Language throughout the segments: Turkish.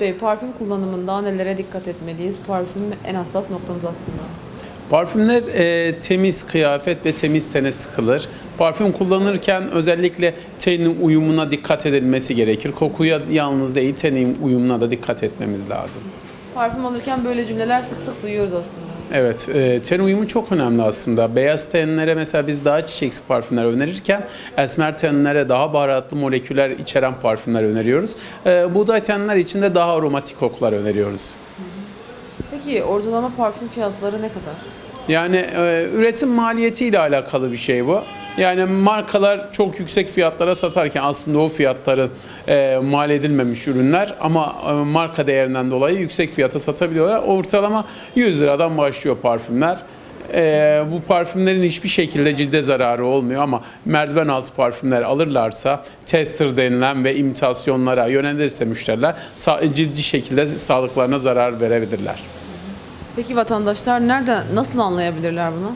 Bey, parfüm kullanımında nelere dikkat etmeliyiz? Parfüm en hassas noktamız aslında. Parfümler e, temiz kıyafet ve temiz tene sıkılır. Parfüm kullanırken özellikle tenin uyumuna dikkat edilmesi gerekir. Kokuya yalnız değil tenin uyumuna da dikkat etmemiz lazım. Parfüm alırken böyle cümleler sık sık duyuyoruz aslında. Evet, e, ten uyumu çok önemli aslında. Beyaz tenlere mesela biz daha çiçeksi parfümler önerirken esmer tenlere daha baharatlı moleküller içeren parfümler öneriyoruz. E, buğday tenler için de daha aromatik kokular öneriyoruz. Peki ortalama parfüm fiyatları ne kadar? Yani e, üretim maliyeti ile alakalı bir şey bu. Yani markalar çok yüksek fiyatlara satarken aslında o fiyatları e, mal edilmemiş ürünler ama e, marka değerinden dolayı yüksek fiyata satabiliyorlar. Ortalama 100 liradan başlıyor parfümler. E, bu parfümlerin hiçbir şekilde cilde zararı olmuyor ama merdiven altı parfümler alırlarsa tester denilen ve imitasyonlara yönelirse müşteriler ciddi şekilde sağlıklarına zarar verebilirler. Peki vatandaşlar nereden, nasıl anlayabilirler bunu?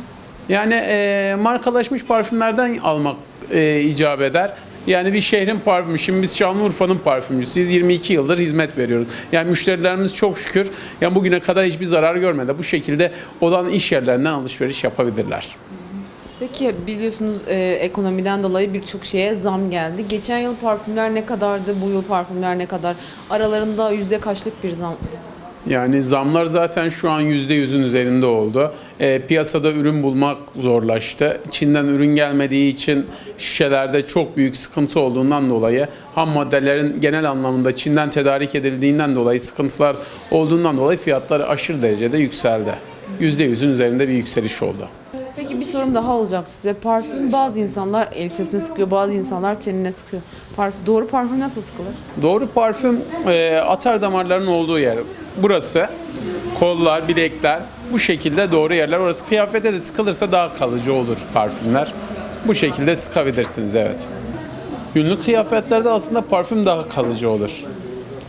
Yani e, markalaşmış parfümlerden almak e, icap eder. Yani bir şehrin parfümü. Şimdi biz Şanlıurfa'nın parfümcüsüyüz. 22 yıldır hizmet veriyoruz. Yani müşterilerimiz çok şükür yani bugüne kadar hiçbir zarar görmedi. Bu şekilde olan iş yerlerinden alışveriş yapabilirler. Peki biliyorsunuz e, ekonomiden dolayı birçok şeye zam geldi. Geçen yıl parfümler ne kadardı, bu yıl parfümler ne kadar? Aralarında yüzde kaçlık bir zam? Yani zamlar zaten şu an %100'ün üzerinde oldu. E, piyasada ürün bulmak zorlaştı. Çin'den ürün gelmediği için şişelerde çok büyük sıkıntı olduğundan dolayı ham maddelerin genel anlamda Çin'den tedarik edildiğinden dolayı sıkıntılar olduğundan dolayı fiyatlar aşırı derecede yükseldi. %100'ün üzerinde bir yükseliş oldu. Peki bir sorum daha olacak size. Parfüm bazı insanlar elbisesine sıkıyor, bazı insanlar tenine sıkıyor. Parfüm, doğru parfüm nasıl sıkılır? Doğru parfüm e, atar damarların olduğu yer. Burası kollar, bilekler bu şekilde doğru yerler. Orası kıyafete de sıkılırsa daha kalıcı olur parfümler. Bu şekilde sıkabilirsiniz evet. Günlük kıyafetlerde aslında parfüm daha kalıcı olur.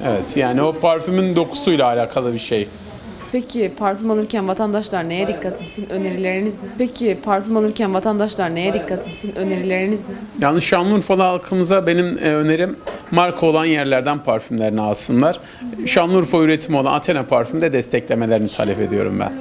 Evet yani o parfümün dokusuyla alakalı bir şey. Peki parfüm alırken vatandaşlar neye dikkat etsin? Önerileriniz ne? Peki parfüm alırken vatandaşlar neye dikkat etsin? Önerileriniz ne? Yani Şanlıurfalı halkımıza benim e, önerim marka olan yerlerden parfümlerini alsınlar. Şanlıurfa üretimi olan Athena parfümde desteklemelerini talep ediyorum ben.